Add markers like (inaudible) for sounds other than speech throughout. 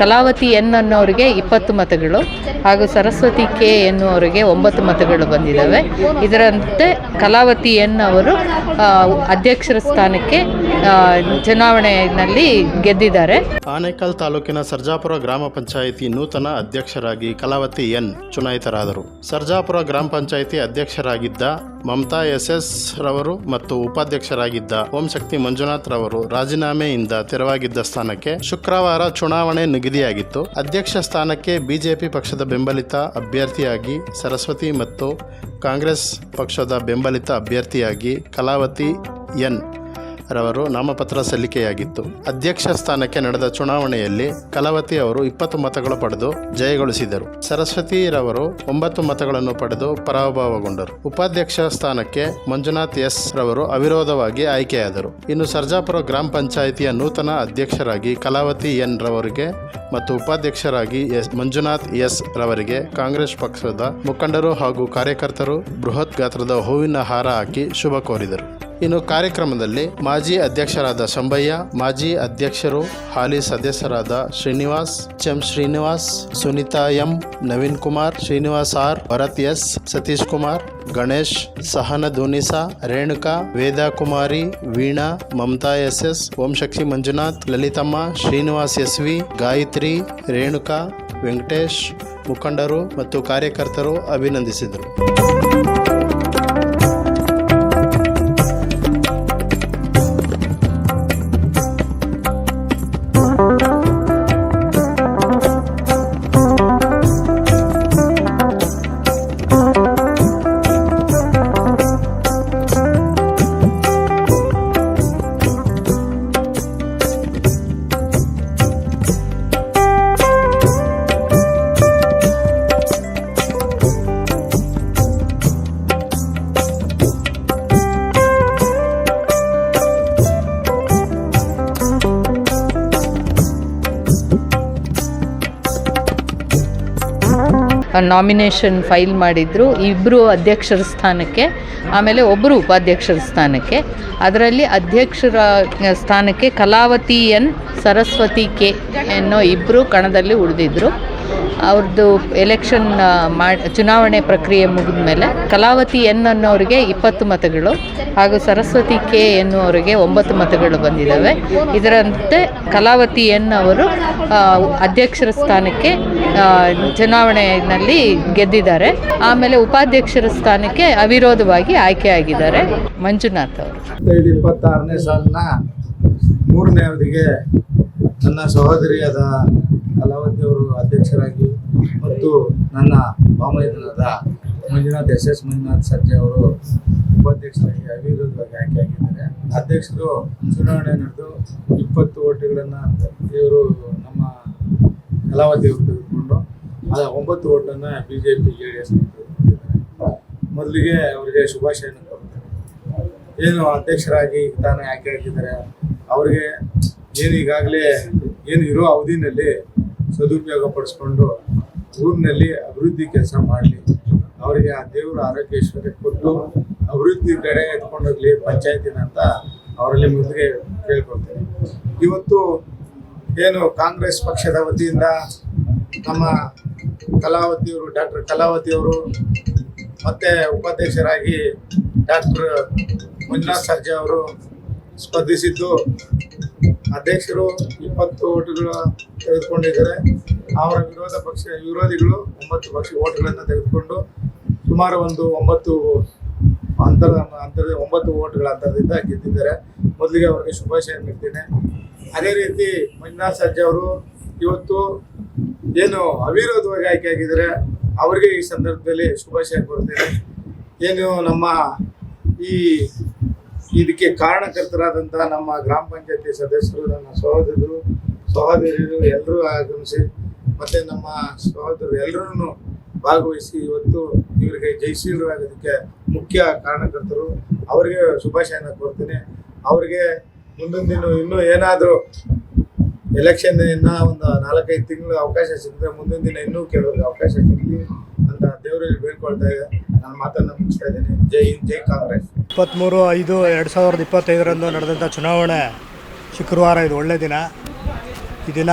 Kalavati N ಅನ್ನೋರಿಗೆ ಇಪ್ಪತ್ತು ಮತಗಳು ಹಾಗೂ ಸರಸ್ವತಿ ಕೆ ಎನ್ನುವರಿಗೆ ಒಂಬತ್ತು ಮತಗಳು ಬಂದಿದ್ದಾವೆ. ಇದರಂತೆ ಕಲಾವತಿ ಎನ್ ಅವರು ಅಧ್ಯಕ್ಷರ ಸ್ಥಾನಕ್ಕೆ ಚುನಾವಣೆಯಲ್ಲಿ ಗೆದ್ದಿದ್ದಾರೆ. ಆನೇಕಲ್ ತಾಲೂಕಿನ ಸರ್ಜಾಪುರ ಗ್ರಾಮ ಪಂಚಾಯಿತಿ ನೂತನ ಅಧ್ಯಕ್ಷರಾಗಿ ಕಲಾವತಿ ಎನ್ ಚುನಾಯಿತರಾದರು. ಸರ್ಜಾಪುರ ಗ್ರಾಮ ಪಂಚಾಯಿತಿ ಅಧ್ಯಕ್ಷರಾಗಿದ್ದ ಮಮತಾ ಎಸ್ ಎಸ್ ರವರು ಮತ್ತು ಉಪಾಧ್ಯಕ್ಷರಾಗಿದ್ದ ಓಂ ಶಕ್ತಿ ಮಂಜುನಾಥ್ ರವರು ರಾಜೀನಾಮೆಯಿಂದ ತೆರವಾಗಿದ್ದ ಸ್ಥಾನಕ್ಕೆ ಶುಕ್ರವಾರ ಚುನಾವಣೆ ನಿಗದಿಯಾಗಿತ್ತು ಅಧ್ಯಕ್ಷ ಸ್ಥಾನಕ್ಕೆ ಬಿಜೆಪಿ ಪಕ್ಷದ ಬೆಂಬಲಿತ ಅಭ್ಯರ್ಥಿಯಾಗಿ ಸರಸ್ವತಿ ಮತ್ತು ಕಾಂಗ್ರೆಸ್ ಪಕ್ಷದ ಬೆಂಬಲಿತ ಅಭ್ಯರ್ಥಿಯಾಗಿ ಕಲಾವತಿ ಎನ್. ರವರು ನಾಮಪತ್ರ ಸಲ್ಲಿಕೆಯಾಗಿತ್ತು. ಅಧ್ಯಕ್ಷ ಸ್ಥಾನಕ್ಕೆ ನಡೆದ ಚುನಾವಣೆಯಲ್ಲಿ ಕಲಾವತಿ ಅವರು ಇಪ್ಪತ್ತು ಮತಗಳು ಪಡೆದು ಜಯಗಳಿಸಿದರು. ಸರಸ್ವತಿ ರವರು ಒಂಬತ್ತು ಮತಗಳನ್ನು ಪಡೆದು ಪರಾಭವಗೊಂಡರು. ಉಪಾಧ್ಯಕ್ಷ ಸ್ಥಾನಕ್ಕೆ ಮಂಜುನಾಥ್ ಎಸ್ ರವರು ಅವಿರೋಧವಾಗಿ ಆಯ್ಕೆಯಾದರು. ಇನ್ನು ಸರ್ಜಾಪುರ ಗ್ರಾಮ ಪಂಚಾಯಿತಿಯ ನೂತನ ಅಧ್ಯಕ್ಷರಾಗಿ ಕಲಾವತಿ ಎನ್ ರವರಿಗೆ ಮತ್ತು ಉಪಾಧ್ಯಕ್ಷರಾಗಿ ಎಸ್ ಮಂಜುನಾಥ್ ಎಸ್ ರವರಿಗೆ ಕಾಂಗ್ರೆಸ್ ಪಕ್ಷದ ಮುಖಂಡರು ಹಾಗೂ ಕಾರ್ಯಕರ್ತರು ಬೃಹತ್ ಗಾತ್ರದ ಹೂವಿನ ಹಾರ ಹಾಕಿ ಶುಭ ಕೋರಿದರು. ಇನ್ನು ಕಾರ್ಯಕ್ರಮದಲ್ಲಿ ಮಾಜಿ ಅಧ್ಯಕ್ಷರಾದ ಶಂಭಯ್ಯ ಮಾಜಿ ಅಧ್ಯಕ್ಷರು, ಹಾಲಿ ಸದಸ್ಯರಾದ Srinivas ಚಂ Srinivas, Sunita M, Naveen Kumar, Srinivas R, Bharat S, Satish Kumar, Ganesh, Sahana ಧೋನಿಸಾ, Renuka, Veda Kumari, Veena, Mamata S S Om Shakti Manjunath, Lalithamma, Srinivas S V, Gayathri, Renuka, Venkatesh, ಮುಖಂಡರು ಮತ್ತು ಕಾರ್ಯಕರ್ತರು ಅಭಿನಂದಿಸಿದರು. ನಾಮಿನೇಷನ್ ಫೈಲ್ ಮಾಡಿದ್ರು ಇಬ್ಬರು ಅಧ್ಯಕ್ಷರ ಸ್ಥಾನಕ್ಕೆ, ಆಮೇಲೆ ಒಬ್ಬರು ಉಪಾಧ್ಯಕ್ಷರ ಸ್ಥಾನಕ್ಕೆ. ಅದರಲ್ಲಿ ಅಧ್ಯಕ್ಷರ ಸ್ಥಾನಕ್ಕೆ ಕಲಾವತಿ ಎನ್. ಸರಸ್ವತಿ ಕೆ. ಎನ್ನೋ ಇಬ್ಬರು ಕಣದಲ್ಲಿ ಉಳಿದಿದ್ರು. ಅವ್ರದ್ದು ಎಲೆಕ್ಷನ್ ಮಾಡಿ ಚುನಾವಣೆ ಪ್ರಕ್ರಿಯೆ ಮುಗಿದ ಮೇಲೆ ಕಲಾವತಿ ಎನ್ ಅನ್ನೋರಿಗೆ ಇಪ್ಪತ್ತು ಮತಗಳು ಹಾಗೂ ಸರಸ್ವತಿ ಕೆ ಎನ್ನುವರಿಗೆ ಒಂಬತ್ತು ಮತಗಳು ಬಂದಿದ್ದಾವೆ. ಇದರಂತೆ ಕಲಾವತಿ ಎನ್ ಅವರು ಅಧ್ಯಕ್ಷರ ಸ್ಥಾನಕ್ಕೆ ಚುನಾವಣೆಯಲ್ಲಿ ಗೆದ್ದಿದ್ದಾರೆ. ಆಮೇಲೆ ಉಪಾಧ್ಯಕ್ಷರ ಸ್ಥಾನಕ್ಕೆ ಅವಿರೋಧವಾಗಿ ಆಯ್ಕೆಯಾಗಿದ್ದಾರೆ ಮಂಜುನಾಥ್ ಅವರು. ಇಪ್ಪತ್ತಾರನೇ ಸಾಲಿನ ಮೂರನೇ ಅವಧಿಗೆ ನನ್ನ ಸಹೋದರಿಯಾದ ಕಲಾವತಿ ಅವರು ಅಧ್ಯಕ್ಷರಾಗಿ ಮತ್ತು ನನ್ನ ಬಾಮೈದನಾದ ಮಂಜುನಾಥ್, ಎಸ್ ಎಸ್ ಮಂಜುನಾಥ್ ಸರ್ಜೆ ಅವರು ಉಪಾಧ್ಯಕ್ಷರಾಗಿ ಅವಿರೋಧವಾಗಿ ಆಯ್ಕೆಯಾಗಿದ್ದಾರೆ ಅಧ್ಯಕ್ಷರು ಚುನಾವಣೆ ನಡೆದು ಇಪ್ಪತ್ತು ಓಟುಗಳನ್ನು ಇವರು ನಮ್ಮ ಕಲಾವತಿ ಅವರು ತೆಗೆದುಕೊಂಡು ಆ ಒಂಬತ್ತು ಓಟನ್ನು B J P J D S ಮೊದಲಿಗೆ ಅವರಿಗೆ ಶುಭಾಶಯನ ಕೊಡ್ತಾರೆ ಏನು ಅಧ್ಯಕ್ಷರಾಗಿ ತಾನೇ ಆಯ್ಕೆ ಆಗಿದ್ದಾರೆ, ಅವರಿಗೆ ಏನು ಈಗಾಗಲೇ ಏನು ಇರೋ ಅವಧಿನಲ್ಲಿ ಸದುಪಯೋಗ ಪಡಿಸ್ಕೊಂಡು ಊರಿನಲ್ಲಿ ಅಭಿವೃದ್ಧಿ ಕೆಲಸ ಮಾಡಲಿ. ಅವರಿಗೆ ಆ ದೇವರು ಆರೋಗ್ಯ ಕೊಟ್ಟು ಅಭಿವೃದ್ಧಿ ಕಡೆ ಎತ್ಕೊಂಡೋಗ್ಲಿ ಪಂಚಾಯತಿನ ಅಂತ ಅವರಲ್ಲಿ ಮೊದಲಿಗೆ ಕೇಳ್ಕೊಳ್ತೇನೆ. ಇವತ್ತು ಏನು ಕಾಂಗ್ರೆಸ್ ಪಕ್ಷದ ವತಿಯಿಂದ ನಮ್ಮ ಕಲಾವತಿಯವರು, ಡಾಕ್ಟರ್ ಕಲಾವತಿಯವರು ಮತ್ತೆ ಉಪಾಧ್ಯಕ್ಷರಾಗಿ ಡಾಕ್ಟರ್ ಮಂಜುನಾಥ್ ಸರ್ಜಾ ಅವರು ಸ್ಪರ್ಧಿಸಿದ್ದು ಅಧ್ಯಕ್ಷರು ಇಪ್ಪತ್ತು ಓಟುಗಳು ತೆಗೆದುಕೊಂಡಿದ್ದಾರೆ. ಅವರ ವಿರೋಧ ಪಕ್ಷ, ವಿರೋಧಿಗಳು ಒಂಬತ್ತು ಪಕ್ಷ ಓಟುಗಳನ್ನು ತೆಗೆದುಕೊಂಡು ಸುಮಾರು ಒಂದು ಒಂಬತ್ತು ಅಂತರ ಅಂತರದ ಒಂಬತ್ತು ಓಟುಗಳ ಅಂತರದಿಂದ ಗೆದ್ದಿದ್ದಾರೆ. ಮೊದಲಿಗೆ ಅವರಿಗೆ ಶುಭಾಶಯ ನೀಡ್ತೇನೆ. ಅದೇ ರೀತಿ ಮಂಜುನಾಥ್ ಸರ್ಜಾ ಅವರು ಇವತ್ತು ಏನು ಅವಿರೋಧವಾಗಿ ಆಯ್ಕೆಯಾಗಿದ್ದಾರೆ ಅವರಿಗೆ ಈ ಸಂದರ್ಭದಲ್ಲಿ ಶುಭಾಶಯ ಕೊಡ್ತೇನೆ ಏನು ನಮ್ಮ ಈ ಇದಕ್ಕೆ ಕಾರಣಕರ್ತರಾದಂತಹ ನಮ್ಮ ಗ್ರಾಮ ಪಂಚಾಯತಿ ಸದಸ್ಯರು ನನ್ನ ಸಹೋದರರು, ಸಹೋದರಿಯರು ಎಲ್ಲರೂ ಆಗಮಿಸಿ ಮತ್ತೆ ನಮ್ಮ ಸಹೋದರರು ಎಲ್ಲರೂ ಭಾಗವಹಿಸಿ ಇವತ್ತು ಇವರಿಗೆ ಜಯಶೀಲರಾಗೋದಕ್ಕೆ ಮುಖ್ಯ ಕಾರಣಕರ್ತರು. ಅವರಿಗೆ ಶುಭಾಶಯನ ಕೊಡ್ತೀನಿ ಅವರಿಗೆ ಮುಂದಿನ ದಿನ ಇನ್ನೂ ಏನಾದರೂ ಎಲೆಕ್ಷನ್ ಇನ್ನೂ ಒಂದು ನಾಲ್ಕೈದು ತಿಂಗಳು ಅವಕಾಶ ಸಿಕ್ಕಿದ್ರೆ ಮುಂದಿನ ದಿನ ಇನ್ನೂ ಕೇಳೋದಕ್ಕೆ ಅವಕಾಶ ಸಿಗಲಿ. ಅಂತ ದೇವರಲ್ಲಿ ಬೇಡ್ಕೊಳ್ತಾ ಇದೆ. ನಾನು ಮಾತನ್ನು ಮುಗಿಸ್ತಾ ಇದ್ದೀನಿ. ಜೈ ಹಿಂದ್ ಕಾಂಗ್ರೆಸ್. ಇಪ್ಪತ್ತ್ಮೂರು ಐದು, ಎರಡು ಸಾವಿರದ ಇಪ್ಪತ್ತೈದರಂದು ನಡೆದಂಥ ಚುನಾವಣೆ ಶುಕ್ರವಾರ ಇದು ಒಳ್ಳೆಯ ದಿನ. ಈ ದಿನ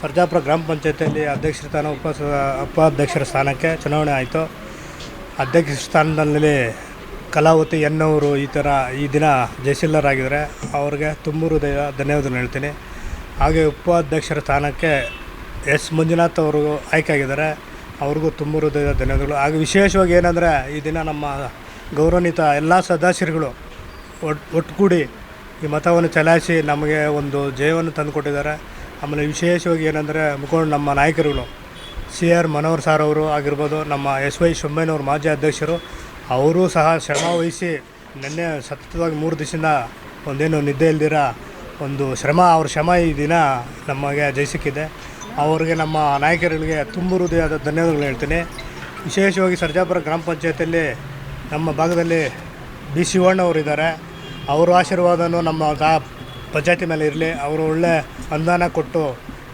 ಸರ್ಜಾಪುರ ಗ್ರಾಮ ಪಂಚಾಯತಿಯಲ್ಲಿ ಅಧ್ಯಕ್ಷ ಸ್ಥಾನ, ಉಪ ಉಪಾಧ್ಯಕ್ಷರ ಸ್ಥಾನಕ್ಕೆ ಚುನಾವಣೆ ಆಯಿತು. ಅಧ್ಯಕ್ಷ ಸ್ಥಾನದಲ್ಲಿ ಕಲಾವತಿ ಎನ್ನವರು ಈ ಥರ ಈ ದಿನ ಜಯಶೀಲರಾಗಿದ್ದಾರೆ ಅವ್ರಿಗೆ ತುಂಬ ಹೃದಯ ಧನ್ಯವಾದಗಳು ಹೇಳ್ತೀನಿ. ಹಾಗೆ ಉಪಾಧ್ಯಕ್ಷರ ಸ್ಥಾನಕ್ಕೆ ಎಸ್ ಮಂಜುನಾಥ್ ಅವರು ಆಯ್ಕೆಯಾಗಿದ್ದಾರೆ ಅವ್ರಿಗೂ ತುಂಬ ಹೃದಯದ ಧನ್ಯವಾದಗಳು ಹಾಗೆ ವಿಶೇಷವಾಗಿ ಏನಂದರೆ, ಈ ದಿನ ನಮ್ಮ ಗೌರವಾನ್ವಿತ ಎಲ್ಲ ಸದಸ್ಯರುಗಳು ಒಟ್ಟು ಒಟ್ಟುಗೂಡಿ ಈ ಮತವನ್ನು ಚಲಾಯಿಸಿ ನಮಗೆ ಒಂದು ಜಯವನ್ನು ತಂದುಕೊಟ್ಟಿದ್ದಾರೆ. ಆಮೇಲೆ ವಿಶೇಷವಾಗಿ ಏನಂದರೆ, ಮುಖಂಡ ನಮ್ಮ ನಾಯಕರುಗಳು ಸಿ ಆರ್ ಮನೋಹರ್ ಸಾರ್ ಅವರು ಆಗಿರ್ಬೋದು, ನಮ್ಮ ಎಸ್ ವೈ ಅವರ ಮಾಜಿ ಅಧ್ಯಕ್ಷರು, ಅವರೂ ಸಹ ಶ್ರಮ ವಹಿಸಿ ನಿನ್ನೆ ಸತತವಾಗಿ ಮೂರು ದಿವಸದಿಂದ ಒಂದೇನು ನಿದ್ದೆ ಇಲ್ದಿರ ಒಂದು ಶ್ರಮ, ಅವ್ರ ಶ್ರಮ ಈ ದಿನ ನಮಗೆ ಜಯಿಸಿಕ್ಕಿದೆ. ಅವ್ರಿಗೆ ನಮ್ಮ ನಾಯಕರುಗಳಿಗೆ ತುಂಬ ಹೃದಯದ ಧನ್ಯವಾದಗಳು ಹೇಳ್ತೀನಿ. ವಿಶೇಷವಾಗಿ ಸರ್ಜಾಪುರ ಗ್ರಾಮ ಪಂಚಾಯತಿಯಲ್ಲಿ ನಮ್ಮ ಭಾಗದಲ್ಲಿ ಬಿ ಇದ್ದಾರೆ. ಅವರ ಆಶೀರ್ವಾದನೂ ನಮ್ಮ ತಾ ಪಂಚಾಯತಿ ಮೇಲೆ ಇರಲಿ. ಅವರು ಒಳ್ಳೆ ಅನುದಾನ ಕೊಟ್ಟು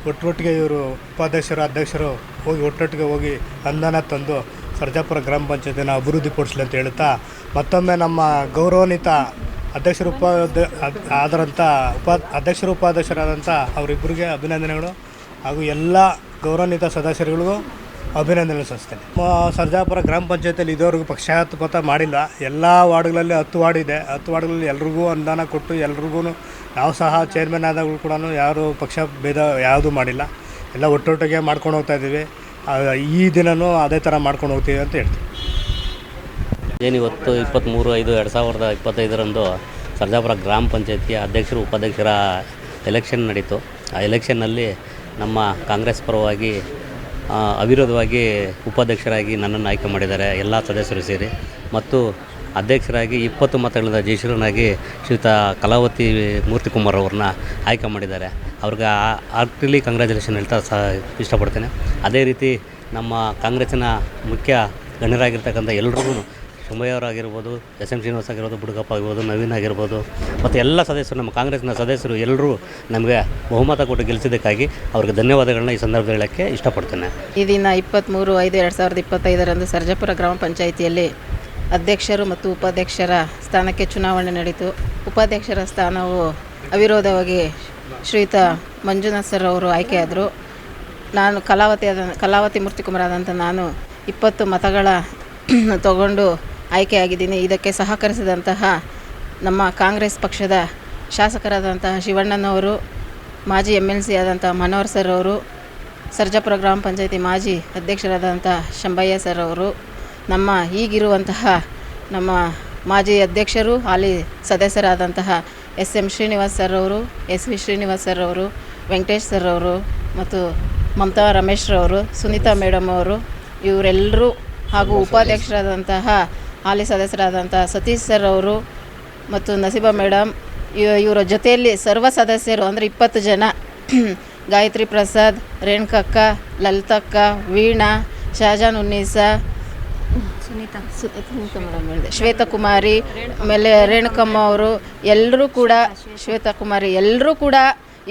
ಒಟ್ಟೊಟ್ಟಿಗೆ ಇವರು ಉಪಾಧ್ಯಕ್ಷರು, ಅಧ್ಯಕ್ಷರು ಹೋಗಿ ಒಟ್ಟೊಟ್ಟಿಗೆ ಹೋಗಿ ಅನುದಾನ ತಂದು ಸರ್ಜಾಪುರ ಗ್ರಾಮ ಪಂಚಾಯತಿನ ಅಭಿವೃದ್ಧಿಪಡಿಸಲಿ ಅಂತ ಹೇಳ್ತಾ, ಮತ್ತೊಮ್ಮೆ ನಮ್ಮ ಗೌರವಾನ್ವಿತ ಅಧ್ಯಕ್ಷರು ಉಪಾಧ್ಯ ಆದರಂಥ ಉಪಾ ಅಧ್ಯಕ್ಷರು ಉಪಾಧ್ಯಕ್ಷರಾದಂಥ ಅವರಿಬ್ಬರಿಗೆ ಅಭಿನಂದನೆಗಳು. ಹಾಗೂ ಎಲ್ಲ ಗೌರವಾನ್ವಿತ ಸದಸ್ಯರುಗಳಿಗೂ ಅಭಿನಂದನೆ ಸಲ್ಲಿಸ್ತೇನೆ. ಸರ್ಜಾಪುರ ಗ್ರಾಮ ಪಂಚಾಯತಿಯಲ್ಲಿ ಇದುವರೆಗೂ ಪಕ್ಷಾತ್ಮಕ ಮಾಡಿಲ್ಲ. ಎಲ್ಲ ವಾರ್ಡ್ಗಳಲ್ಲಿ ಹತ್ತು ವಾರ್ಡ್ ಇದೆ. ಹತ್ತು ವಾರ್ಡ್ಗಳಲ್ಲಿ ಎಲ್ರಿಗೂ ಅನುದಾನ ಕೊಟ್ಟು ಎಲ್ರಿಗೂ ನಾವು ಸಹ ಚೇರ್ಮನ್ ಆದಾಗಲೂ ಕೂಡ ಯಾರು ಪಕ್ಷ ಭೇದ ಯಾವುದೂ ಮಾಡಿಲ್ಲ. ಎಲ್ಲ ಒಟ್ಟೊಟ್ಟಿಗೆ ಮಾಡ್ಕೊಂಡು ಹೋಗ್ತಾ ಇದ್ದೀವಿ. ಈ ದಿನವೂ ಅದೇ ಥರ ಮಾಡ್ಕೊಂಡು ಹೋಗ್ತೀವಿ ಅಂತ ಹೇಳ್ತೀವಿ ಏನಿವತ್ತು ಇಪ್ಪತ್ತ್ಮೂರು ಐದು ಎರಡು ಸಾವಿರದ ಇಪ್ಪತ್ತೈದರಂದು ಸರ್ಜಾಪುರ ಗ್ರಾಮ ಪಂಚಾಯತಿಯ ಅಧ್ಯಕ್ಷರು, ಉಪಾಧ್ಯಕ್ಷರ ಎಲೆಕ್ಷನ್ ನಡೀತು. ಆ ಎಲೆಕ್ಷನ್ನಲ್ಲಿ ನಮ್ಮ ಕಾಂಗ್ರೆಸ್ ಪರವಾಗಿ ಅವಿರೋಧವಾಗಿ ಉಪಾಧ್ಯಕ್ಷರಾಗಿ ನನ್ನನ್ನು ಆಯ್ಕೆ ಮಾಡಿದ್ದಾರೆ ಎಲ್ಲ ಸದಸ್ಯರು ಸೇರಿ. ಮತ್ತು ಅಧ್ಯಕ್ಷರಾಗಿ ಇಪ್ಪತ್ತು ಮತಗಳಿಂದ ಜಯಶೀಲನಾಗಿ ಶ್ರೀಯುತ ಕಲಾವತಿ ಮೂರ್ತಿಕುಮಾರ್ ಅವ್ರನ್ನ ಆಯ್ಕೆ ಮಾಡಿದ್ದಾರೆ. ಅವ್ರಿಗೆ ಆರ್ಟಿಲಿ ಕಂಗ್ರ್ಯಾಚುಲೇಷನ್ ಹೇಳ್ತಾ ಸಹ ಇಷ್ಟಪಡ್ತೇನೆ. ಅದೇ ರೀತಿ ನಮ್ಮ ಕಾಂಗ್ರೆಸ್ಸಿನ ಮುಖ್ಯ ಗಣ್ಯರಾಗಿರ್ತಕ್ಕಂಥ ಎಲ್ರಿಗೂ ಶಂಭಯ್ಯವರಾಗಿರ್ಬೋದು, ಎಸ್ ಎಂ ಶ್ರೀನಿವಾಸ್ ಆಗಿರ್ಬೋದು, ಬುಡುಗಪ್ಪ ಆಗಿರ್ಬೋದು, ನವೀನ್ ಆಗಿರ್ಬೋದು, ಮತ್ತು ಎಲ್ಲ ಸದಸ್ಯರು, ನಮ್ಮ ಕಾಂಗ್ರೆಸ್ನ ಸದಸ್ಯರು ಎಲ್ಲರೂ ನಮಗೆ ಬಹುಮತ ಕೊಟ್ಟು ಗೆಲ್ಲಿಸಿದ್ದಕ್ಕಾಗಿ ಅವ್ರಿಗೆ ಧನ್ಯವಾದಗಳನ್ನ ಈ ಸಂದರ್ಭದಲ್ಲಿ ಹೇಳೋಕ್ಕೆ ಇಷ್ಟಪಡ್ತೇನೆ. ಈ ದಿನ ಇಪ್ಪತ್ತ್ಮೂರು ಐದು ಎರಡು ಸಾವಿರದ ಇಪ್ಪತ್ತೈದರಂದು ಸರ್ಜಾಪುರ ಗ್ರಾಮ ಪಂಚಾಯಿತಿಯಲ್ಲಿ ಅಧ್ಯಕ್ಷರು ಮತ್ತು ಉಪಾಧ್ಯಕ್ಷರ ಸ್ಥಾನಕ್ಕೆ ಚುನಾವಣೆ ನಡೆಯಿತು ಉಪಾಧ್ಯಕ್ಷರ ಸ್ಥಾನವು ಅವಿರೋಧವಾಗಿ ಶ್ರೀಯುತ ಮಂಜುನಾಥ್ ಸರ್ ಅವರು ಆಯ್ಕೆಯಾದರು. ನಾನು ಕಲಾವತಿ ಆದ, ಕಲಾವತಿ ಮೂರ್ತಿಕುಮಾರ್ ಆದಂಥ ನಾನು ಇಪ್ಪತ್ತು ಮತಗಳ (clears throat) ತಗೊಂಡು ಆಯ್ಕೆಯಾಗಿದ್ದೀನಿ ಇದಕ್ಕೆ ಸಹಕರಿಸಿದಂತಹ ನಮ್ಮ ಕಾಂಗ್ರೆಸ್ ಪಕ್ಷದ ಶಾಸಕರಾದಂತಹ ಶಿವಣ್ಣನವರು ಮಾಜಿ ಎಂ ಎಲ್ ಸಿ ಆದಂಥ ಮನೋಹರ್ ಸರ್ ಅವರು ಸರ್ಜಾಪುರ ಗ್ರಾಮ ಪಂಚಾಯತಿ ಮಾಜಿ ಅಧ್ಯಕ್ಷರಾದಂಥ ಶಂಭಯ್ಯ ಸರ್ ಅವರು ನಮ್ಮ ಈಗಿರುವಂತಹ ನಮ್ಮ ಮಾಜಿ ಅಧ್ಯಕ್ಷರು ಹಾಲಿ ಸದಸ್ಯರಾದಂತಹ ಎಸ್ ಎಂ ಶ್ರೀನಿವಾಸ್ ಸರ್ ಅವರು ಎಸ್ ವಿ ಶ್ರೀನಿವಾಸ್ ಸರ್ ಅವರು ವೆಂಕಟೇಶ್ ಸರ್ ಅವರು ಮತ್ತು ಮಮತಾ ರಮೇಶ್ರವರು ಸುನೀತಾ ಮೇಡಮ್ ಅವರು ಇವರೆಲ್ಲರೂ ಹಾಗೂ ಉಪಾಧ್ಯಕ್ಷರಾದಂತಹ ಹಾಲಿ ಸದಸ್ಯರಾದಂಥ ಸತೀಶ್ ಸರ್ ಅವರು ಮತ್ತು ನಸೀಬಾ ಮೇಡಮ್ ಇವ- ಇವರ ಜೊತೆಯಲ್ಲಿ ಸರ್ವ ಸದಸ್ಯರು ಅಂದರೆ ಇಪ್ಪತ್ತು ಜನ. (clears throat) ಗಾಯತ್ರಿ ಪ್ರಸಾದ್ ರೇಣುಕಕ್ಕ ಲಲಿತಕ್ಕ ವೀಣಾ ಶಹಜಾನ್ ಉನ್ನೀಸಾ ಸುನೀತಾ. ಸುನೀತಾ ಮೇಡಮ್ ಹೇಳಿದೆ. ಶ್ವೇತಕುಮಾರಿ ಆಮೇಲೆ ರೇಣುಕಮ್ಮ ಅವರು ಎಲ್ಲರೂ ಕೂಡ ಶ್ವೇತಕುಮಾರಿ ಎಲ್ಲರೂ ಕೂಡ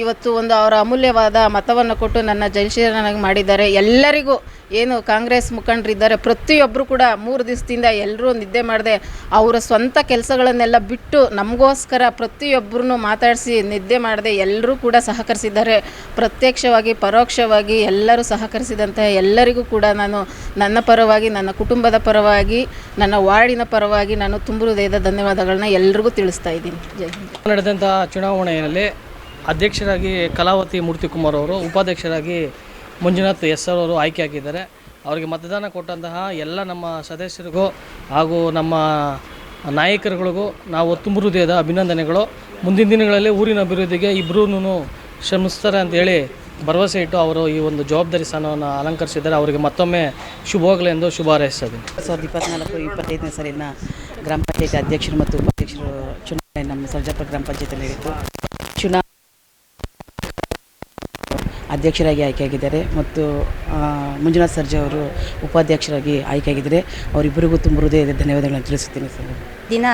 ಇವತ್ತು ಒಂದು ಅವರ ಅಮೂಲ್ಯವಾದ ಮತವನ್ನು ಕೊಟ್ಟು ನನ್ನ ಜಯಶೀಲನಾಗಿ ಮಾಡಿದ್ದಾರೆ. ಎಲ್ಲರಿಗೂ ಏನು ಕಾಂಗ್ರೆಸ್ ಮುಖಂಡರಿದ್ದಾರೆ ಪ್ರತಿಯೊಬ್ಬರು ಕೂಡ ಮೂರು ದಿವಸದಿಂದ ಎಲ್ಲರೂ ನಿದ್ದೆ ಮಾಡದೆ ಅವರ ಸ್ವಂತ ಕೆಲಸಗಳನ್ನೆಲ್ಲ ಬಿಟ್ಟು ನಮಗೋಸ್ಕರ ಪ್ರತಿಯೊಬ್ಬರನ್ನು ಮಾತಾಡಿಸಿ ನಿದ್ದೆ ಮಾಡದೆ ಎಲ್ಲರೂ ಕೂಡ ಸಹಕರಿಸಿದ್ದಾರೆ. ಪ್ರತ್ಯಕ್ಷವಾಗಿ, ಪರೋಕ್ಷವಾಗಿ ಎಲ್ಲರೂ ಸಹಕರಿಸಿದಂತಹ ಎಲ್ಲರಿಗೂ ಕೂಡ ನಾನು ನನ್ನ ಪರವಾಗಿ, ನನ್ನ ಕುಟುಂಬದ ಪರವಾಗಿ, ನನ್ನ ವಾರ್ಡಿನ ಪರವಾಗಿ ನಾನು ತುಂಬ ಹೃದಯದ ಧನ್ಯವಾದಗಳನ್ನ ಎಲ್ರಿಗೂ ತಿಳಿಸ್ತಾ ಇದ್ದೀನಿ. ಜೈ ನಡೆದಂಥ ಚುನಾವಣೆಯಲ್ಲಿ ಅಧ್ಯಕ್ಷರಾಗಿ ಕಲಾವತಿ ಮೂರ್ತಿಕುಮಾರ್ ಅವರು, ಉಪಾಧ್ಯಕ್ಷರಾಗಿ ಮಂಜುನಾಥ್ ಎಸ್ ಆರ್ ಅವರು ಆಯ್ಕೆಯಾಗಿದ್ದಾರೆ ಅವರಿಗೆ ಮತದಾನ ಕೊಟ್ಟಂತಹ ಎಲ್ಲ ನಮ್ಮ ಸದಸ್ಯರಿಗೂ ಹಾಗೂ ನಮ್ಮ ನಾಯಕರುಗಳಿಗೂ ನಾವು ತುಂಬ ಹೃದಯದ ಅಭಿನಂದನೆಗಳು. ಮುಂದಿನ ದಿನಗಳಲ್ಲಿ ಊರಿನ ಅಭಿವೃದ್ಧಿಗೆ ಇಬ್ಬರೂ ಶ್ರಮಿಸ್ತಾರೆ ಅಂತೇಳಿ ಭರವಸೆ ಇಟ್ಟು ಅವರು ಈ ಒಂದು ಜವಾಬ್ದಾರಿ ಸ್ಥಾನವನ್ನು ಅಲಂಕರಿಸಿದ್ದಾರೆ. ಅವರಿಗೆ ಮತ್ತೊಮ್ಮೆ ಶುಭವಾಗಲಿ ಎಂದು ಶುಭ ಹಾರೈಸ್ತದೆ ಸಾವಿರದ ಇಪ್ಪತ್ನಾಲ್ಕು, ಇಪ್ಪತ್ತೈದನೇ ಸಾಲಿನ ಗ್ರಾಮ ಪಂಚಾಯತಿ ಅಧ್ಯಕ್ಷರು ಮತ್ತು ಉಪಾಧ್ಯಕ್ಷರು ಚುನಾವಣೆ ನಮ್ಮ ಸರ್ಜಾಪುರ ಗ್ರಾಮ ಪಂಚಾಯತಿಯಲ್ಲಿ ನಡೆಯಿತು. ಅಧ್ಯಕ್ಷರಾಗಿ ಆಯ್ಕೆಯಾಗಿದ್ದಾರೆ ಮತ್ತು ಮಂಜುನಾಥ್ ಸರ್ಜಾ ಅವರು ಉಪಾಧ್ಯಕ್ಷರಾಗಿ ಆಯ್ಕೆಯಾಗಿದ್ದಾರೆ. ಅವರಿಬ್ಬರಿಗೂ ತುಂಬ ಹೃದಯದ ಧನ್ಯವಾದಗಳನ್ನು ತಿಳಿಸುತ್ತೇನೆ ಸರ್. ದಿನ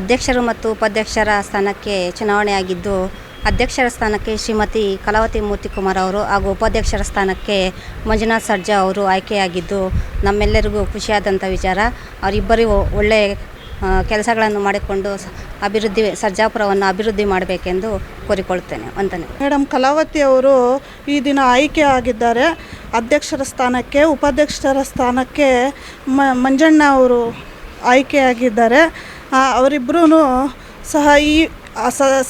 ಅಧ್ಯಕ್ಷರು ಮತ್ತು ಉಪಾಧ್ಯಕ್ಷರ ಸ್ಥಾನಕ್ಕೆ ಚುನಾವಣೆಯಾಗಿದ್ದು, ಅಧ್ಯಕ್ಷರ ಸ್ಥಾನಕ್ಕೆ ಶ್ರೀಮತಿ ಕಲಾವತಿ ಮೂರ್ತಿಕುಮಾರ್ ಅವರು ಹಾಗೂ ಉಪಾಧ್ಯಕ್ಷರ ಸ್ಥಾನಕ್ಕೆ ಮಂಜುನಾಥ್ ಸರ್ಜಾ ಅವರು ಆಯ್ಕೆಯಾಗಿದ್ದು, ನಮ್ಮೆಲ್ಲರಿಗೂ ಖುಷಿಯಾದಂಥ ವಿಚಾರ. ಅವರಿಬ್ಬರಿಗೂ ಒಳ್ಳೆಯ ಕೆಲಸಗಳನ್ನು ಮಾಡಿಕೊಂಡು ಅಭಿವೃದ್ಧಿ ಸರ್ಜಾಪುರವನ್ನು ಅಭಿವೃದ್ಧಿ ಮಾಡಬೇಕೆಂದು ಕೋರಿಕೊಳ್ಳುತ್ತೇನೆ ವಂದನೆ ಮೇಡಮ್ ಕಲಾವತಿ ಅವರು ಈ ದಿನ ಆಯ್ಕೆ ಆಗಿದ್ದಾರೆ. ಅಧ್ಯಕ್ಷರ ಸ್ಥಾನಕ್ಕೆ ಉಪಾಧ್ಯಕ್ಷರ ಸ್ಥಾನಕ್ಕೆ ಮ ಮಂಜಣ್ಣ ಅವರು ಆಯ್ಕೆಯಾಗಿದ್ದಾರೆ. ಅವರಿಬ್ಬರೂ ಸಹ ಈ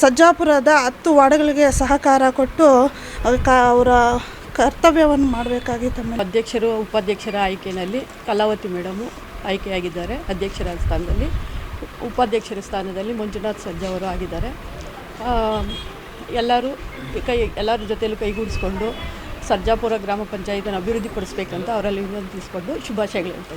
ಸಜ್ಜಾಪುರದ ಹತ್ತು ವಾರ್ಡ್ಗಳಿಗೆ ಸಹಕಾರ ಕೊಟ್ಟು ಅವರ ಕರ್ತವ್ಯವನ್ನು ಮಾಡಬೇಕಾಗಿತ್ತು ಅಧ್ಯಕ್ಷರು ಉಪಾಧ್ಯಕ್ಷರ ಆಯ್ಕೆಯಲ್ಲಿ ಕಲಾವತಿ ಮೇಡಮು ಆಯ್ಕೆಯಾಗಿದ್ದಾರೆ. ಅಧ್ಯಕ್ಷರ ಸ್ಥಾನದಲ್ಲಿ, ಉಪಾಧ್ಯಕ್ಷರ ಸ್ಥಾನದಲ್ಲಿ ಮಂಜುನಾಥ್ ಸರ್ಜಾ ಅವರು ಆಗಿದ್ದಾರೆ. ಎಲ್ಲರೂ ಕೈ, ಎಲ್ಲರ ಜೊತೆಯಲ್ಲೂ ಕೈಗೂಡಿಸ್ಕೊಂಡು ಸರ್ಜಾಪುರ ಗ್ರಾಮ ಪಂಚಾಯತನ್ನು ಅಭಿವೃದ್ಧಿಪಡಿಸ್ಬೇಕಂತ ಅವರಲ್ಲಿ ವಿನಂತಿಸಿಕೊಂಡು ಶುಭಾಶಯಗಳು ಹೇಳ್ತಾ